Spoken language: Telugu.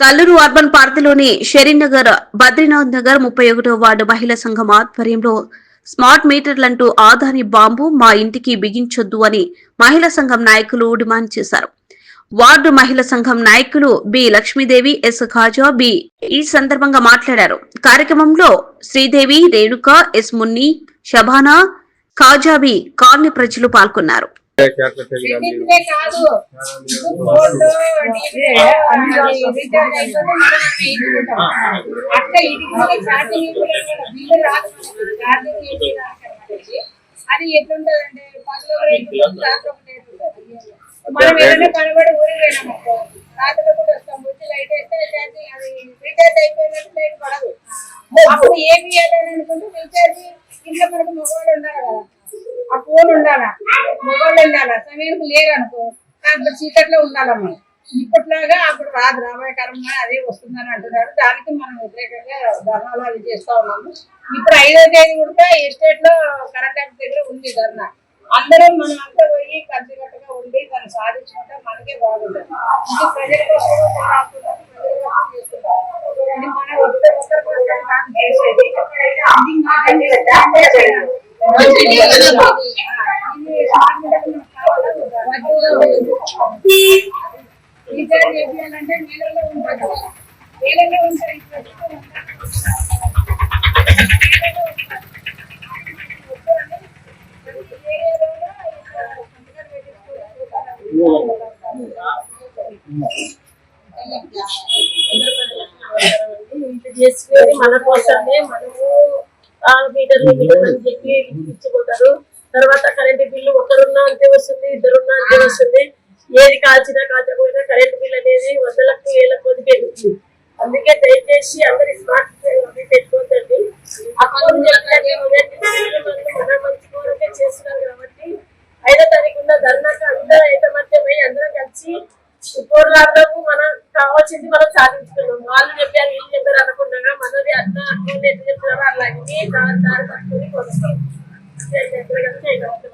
కల్లూరు అర్బన్ పార్టీలోని షెరీన్ నగర్ బద్రీనాథ్ నగర్ ముప్పై ఒకటో వార్డు మహిళా సంఘం ఆధ్వర్యంలో స్మార్ట్ మీటర్లంటూ ఆదాని బాంబు మా ఇంటికి బిగించొద్దు అని మహిళా సంఘం నాయకులు డిమాండ్ చేశారు. వార్డు మహిళా సంఘం నాయకులు బి లక్ష్మీదేవి ఎస్ ఖాజా బి ఈ సందర్భంగా మాట్లాడారు. కార్యక్రమంలో శ్రీదేవి రేణుక ఎస్ మున్ని షబానా ఖాజాబి కాలనీ ప్రజలు పాల్గొన్నారు. కాదు. అది ఒక రేటు ఉంటుంది, రాత్రి ఒక రేటు ఉంటుంది. మనం ఏదైనా పనిపడి ఊరికి పోయినామనుకో రాత్రి కూడా వస్తాం వచ్చి లైట్ వేస్తే అది రీఛార్జ్ అయిపోయినట్టు లైట్ పడదు. అప్పుడు ఏమి చేయాలని అనుకుంటే రీఛార్జ్ ఇంట్లో మనకు మగవాళ్ళు ఉండాలి కదా. ఆ ఫోన్ ఉండాలా? మొబైల్ ఉండాలా? సమయానికి లేరు అనుకో అప్పుడు చీకట్లో ఉండాలమ్మ. ఇప్పట్లాగా అప్పుడు రాదు రాబోయే కాలంలో అదే వస్తుందని అంటున్నారు. దానికి మనం వ్యతిరేకంగా ధర్నాలు అవి చేస్తా ఉన్నాము. ఇప్పుడు ఐదో తేదీ కూడా ఎస్టేట్లో కరెంట్ ఆఫీస్ దగ్గర ఉంది ధర్నా. అందరూ మనం అంతా పోయి కట్టుకట్టుగా ఉండి దాన్ని సాధించుకుంటే మనకే బాగుంటుంది. ఇది ప్రజల కోసం చేస్తున్నాం. ఒకరి కోసం చేసేది. ఇది మాకంటే చేయాలి. రీఛార్జ్ చేయాలంటే నీళ్ళలో ఉంటుంది నీళ్ళలో ఉంటాయి ఇంత చేసుకుని మన కోసమే మనము ఆ మీటర్లు మీటర్ అని చెప్పి ఇచ్చిపోతారు. తర్వాత కరెంట్ బిల్లు ఒకరున్నా అంతే వస్తుంది ఇద్దరున్నా అంతే వస్తుంది. ఏది కాల్చినా కాల్చకపోయినా కరెంట్ బిల్ అనేది వందలకు వేలకు పెరుగుతుంది అందుకే దయచేసి అందరి స్మార్ట్ పెట్టుకోవద్దండి అకౌంట్ మంచి కోరకే చేస్తున్నారు కాబట్టి ఐదో తారీఖు ఉన్న ధర్నాకు అందరూ ఐకమత్యమై అందరం కలిసి పోరాడము మనం కావాల్సింది మనం సాధించుకున్నాం. వాళ్ళు చెప్పారు అలాగే దాని దారి పట్టుకొని కొనసాగుతాం. జై జగన్, జై గౌతమ్.